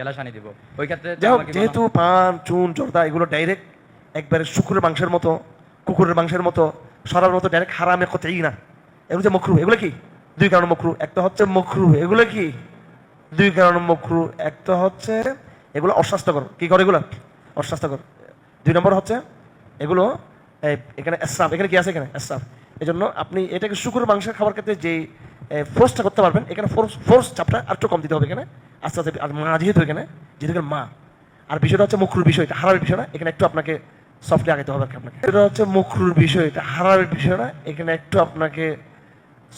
গেলাসানি দিব। ওই ক্ষেত্রে যেহেতু পান চুন জর্দা এগুলো ডাইরেক্ট একবারে শুকুরের মাংসের মতো কুকুরের মাংসের মতো সরার মতো ডাইরেক্ট হারামে না। এগুলো যে মকরু এগুলো কি? দুই কারণ মকরু একটা হচ্ছে মকরু এগুলো কি? দুই কারণ মকরু একটা হচ্ছে এগুলো অস্বাস্থ্যকর। কি করে এগুলো? অস্বাস্থ্যকর। দুই নম্বর হচ্ছে এগুলো এখানে এসরাফ এখানে কি আছে এখানে? এসরাফ এই জন্য আপনি এটাকে শুকুর মাংসের খাবার ক্ষেত্রে যে ফোর্সটা করতে পারবেন এখানে ফোর্স ফোর্স চাপটা আর একটু কম দিতে হবে এখানে। আস্তে আস্তে আর মা, যেহেতু এখানে, যেহেতু মা, আর বিষয়টা হচ্ছে মুখরুর বিষয়, এটা হারার বিষয় না, এখানে একটু আপনাকে সফটলি আগাইতে হবে আপনাকে। এটা হচ্ছে মুখরুর বিষয়, এটা হারার বিষয় না, এখানে একটু আপনাকে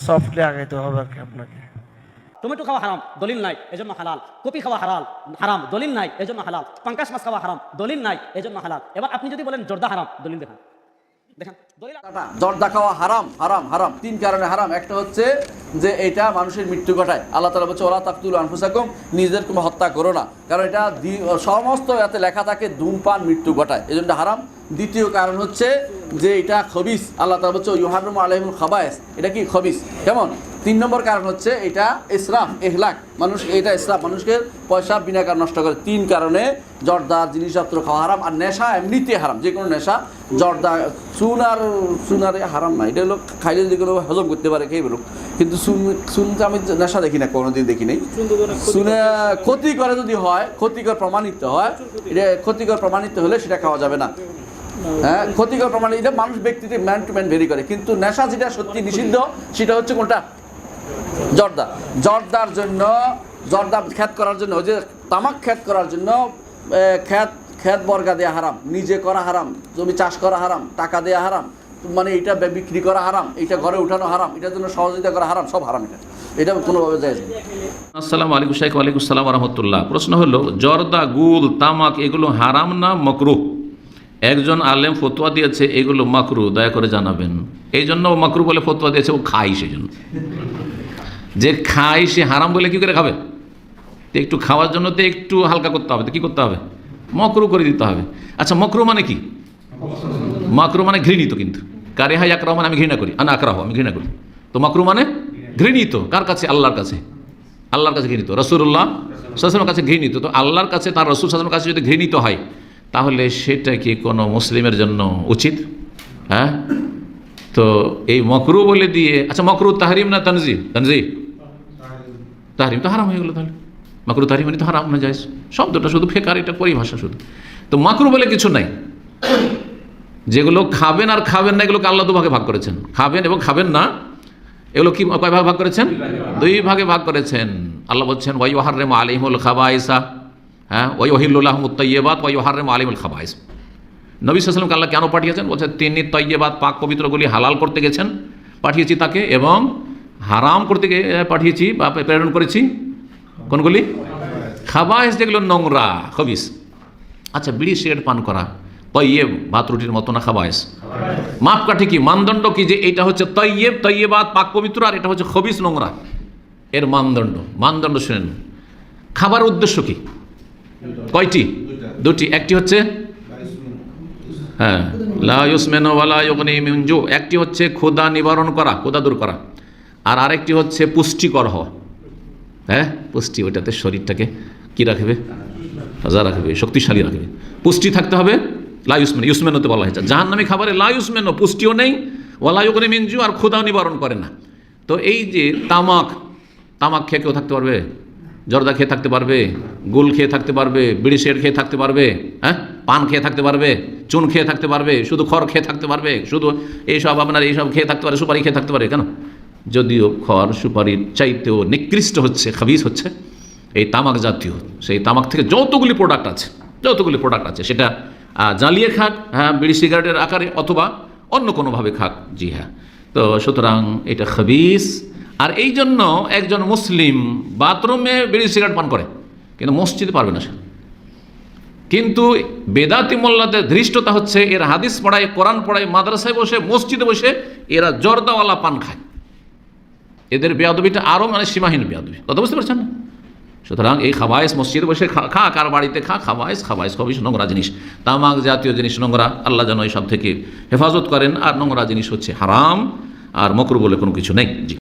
সফটলি আগাইতে হবে আর কি আপনাকে। টমেটো খাওয়া হারাম, দলিল নাই, এজন্য হালাল। কপি খাওয়া হারাল হারাম, দলিল নাই, এজন্য হালাল। পাঙ্কাশ মাছ খাওয়া হারাম, দলিল নাই, এজন্য হালাল। এবার আপনি যদি বলেন জর্দা হারাম, দলিল দেখান। মৃত্যু ঘটায়। আল্লাহ কোনো হত্যা করো না। কারণ এটা সমস্ত এতে লেখা থাকে মৃত্যু ঘটায়। এই জন্য হারাম। দ্বিতীয় কারণ হচ্ছে যে এটা খবিস। আল্লাহ বলছে ইউহারুম আলহিমুল খাবায়স এটা কি খবিস? কেমন? তিন নম্বর কারণ হচ্ছে এটা ইসরাফ এহলাক। মানুষ এটা ইসরাফ মানুষকে পয়সা বিনা কারণ নষ্ট করে। তিন কারণে জর্দার জিনিসপত্র খাওয়া হারাম আর নেশা এমনিতে হারাম যে কোনো নেশা। জর্দা চুন আর চুনারে হারাম না এটা হলো খাইলে যদি কোনো হজম করতে পারে খেয়ে বেরোক। কিন্তু চুন চুনটা আমি নেশা দেখি না কোনোদিন দেখি নাই। চুনে ক্ষতি করে। যদি হয় ক্ষতিকর প্রমাণিত হয় এটা ক্ষতিকর প্রমাণিত হলে সেটা খাওয়া যাবে না। হ্যাঁ ক্ষতিকর প্রমাণ এটা মানুষ ব্যক্তিতে ম্যান টু ম্যান ভেরি করে। কিন্তু নেশা যেটা সত্যি নিষিদ্ধ সেটা হচ্ছে কোনটা? জর্দা। জর্দার জন্য, জর্দা খ্যাত করার জন্য যে তামাক খ্যাত করার জন্য খ্যাত খ্যাত বর্গা দেওয়া হারাম, নিজে করা হারাম, জমি চাষ করা হারাম, টাকা দেওয়া হারাম মানে এটা বিক্রি করা হারাম এটা ঘরে উঠানো হারাম, এটার জন্য সহযোগিতা করা হারাম, সব হারাম এটা। এটা কোনোভাবে যায় আসসালামু আলাইকুম শাইখ, ওয়ালাইকুম আসসালাম রহমতুল্লাহ। প্রশ্ন হলো, জর্দা, গুল, তামাক, এগুলো হারাম না মকরু একজন আলেম ফতোয়া দিয়েছে, এগুলো মাকরু দয়া করে জানাবেন। এই জন্য মাকরু বলে ফতোয়া দিয়েছে, ও খাই সেই জন্য। যে খাই সে হারাম বলে কি করে খাবে? তো একটু খাওয়ার জন্য তো একটু হালকা করতে হবে, তো কী করতে হবে? মকরু করে দিতে হবে। আচ্ছা মকরু মানে কি? মাকরু মানে ঘৃণিত কিন্তু। কারে হাই আকরাহ মানে আমি ঘৃণা করি। আনা আকরাহ, আমি ঘৃণা করি। তো মাকরু মানে ঘৃণিত। কার কাছে? আল্লাহর কাছে। আল্লাহর কাছে ঘৃণিত। রসুল্লাহ শাসনের কাছে ঘৃণিত। তো আল্লাহর কাছে, তার রসুল শাসনের কাছে যদি ঘৃণিত হয়, তাহলে সেটা কি কোনো মুসলিমের জন্য উচিত? হ্যাঁ? তো এই মকরু বলে দিয়ে আচ্ছা মকরু তাহরিম না তানজি তানজি তাহরিম তো হারাম হয়ে গেলো তাহলে। মাকরু তাহরিম মানে তো হারাম, না যায় শব্দটা শুধু ফেকার, এটা পরিভাষা শুধু। তো মাকরু বলে কিছু নাই। যেগুলো খাবেন আর খাবেন না, এগুলোকে আল্লাহ দুভাগে ভাগ করেছেন। খাবেন এবং খাবেন না, এগুলো কি, কয় ভাগে ভাগ করেছেন? দুই ভাগে ভাগ করেছেন। আল্লাহ বলছেন ওয়াই ওহার্রেম আলিমুল খাবাইসা হ্যাঁ? ওয়াই ওহিল্লাহ মুত্তাইয়েবাদ ওয়াই ওহার্রেম আলিমুল খাবাইস নবী সাল্লামকে আল্লাহ কেন পাঠিয়েছেন? বলছেন তিনি তৈয়েবাদ পাক পবিত্রগুলি হালাল করতে গেছেন, পাঠিয়েছি তাকে এবং হারাম করতে পাঠিয়েছি, বা প্রেরণ করেছি। কোনগুলি? খাবাইস যেগুলো নোংরা, খবিস। আচ্ছা বিড়ি, সিগারেট পান করা। তৈয়েব, ভাত, রুটির মতো না খাবায়স মাপকাঠি কি? মানদণ্ড কি যে এটা হচ্ছে তৈয়েব? তৈয়েবাদ পাক পবিত্র আর এটা হচ্ছে খবিস নোংরা। এর মানদণ্ড। মানদণ্ড শুনেন। খাবার উদ্দেশ্য কি? কয়টি? দুটি। একটি হচ্ছে? হ্যাঁ। একটি হচ্ছে ক্ষুদা নিবারণ করা ক্ষুদা দূর করা। আর আরেকটি হচ্ছে পুষ্টিকর হওয়া। হ্যাঁ? পুষ্টি, ওইটাতে শরীরটাকে কি রাখবে? তাজা রাখবে, শক্তিশালী রাখবে। পুষ্টি থাকতে হবে লাইউসমেন ইউসমেন হতে বলা হয়েছে। জাহান নামী খাবারে লাইউসমেনও পুষ্টিও নেই ওয়ালাইগনে মিনজু আর ক্ষুদাও নিবারণ করে না। তো এই যে তামাক তামাক খেয়ে কেউ থাকতে পারবে? জর্দা খেয়ে থাকতে পারবে? গুল খেয়ে থাকতে পারবে? বিড়ি শের খেয়ে থাকতে পারবে? হ্যাঁ? পান খেয়ে থাকতে পারবে? চুন খেয়ে থাকতে পারবে? শুধু খড় খেয়ে থাকতে পারবে? শুধু এইসব আপনার এইসব খেয়ে থাকতে পারে, সুপারি খেয়ে থাকতে পারে কেন? যদিও খড় সুপারির চাইতেও নিকৃষ্ট হচ্ছে, খাবিজ হচ্ছে, এই তামাক জাতীয়, সেই তামাক থেকে যতগুলি প্রোডাক্ট আছে, যতগুলি প্রোডাক্ট আছে, সেটা জ্বালিয়ে খাক হ্যাঁ বিড়ি সিগারেটের আকারে অথবা অন্য কোনোভাবে খাক, জি হ্যাঁ। তো সুতরাং এটা খাবিজ। আর এই জন্য একজন মুসলিম বাথরুমে বিড়ি সিগারেট পান করে, কিন্তু মসজিদে পারবে না সে। কিন্তু বেদাতি মোল্লাদের ধৃষ্টতা হচ্ছে, এর হাদিস পড়ায়, কোরআন পড়ায়, মাদ্রাসায় বসে, মসজিদে বসে, এরা জর্দাওয়ালা পান খায়। এদের বেয়াদবিটা আরও মানে সীমাহীন বেয়াদবি। কথা বুঝতে পারছেন না? সুতরাং এই খাবায়স মসজিদে বসে খা কার বাড়িতে খা খাবায়স খাবায়স খুবই নোংরা জিনিস। তামাক জাতীয় জিনিস নোংরা, আল্লাহ যেন এই সব থেকে হেফাজত করেন। আর নোংরা জিনিস হচ্ছে হারাম, আর মকরু বলে কোনো কিছু নেই। জি।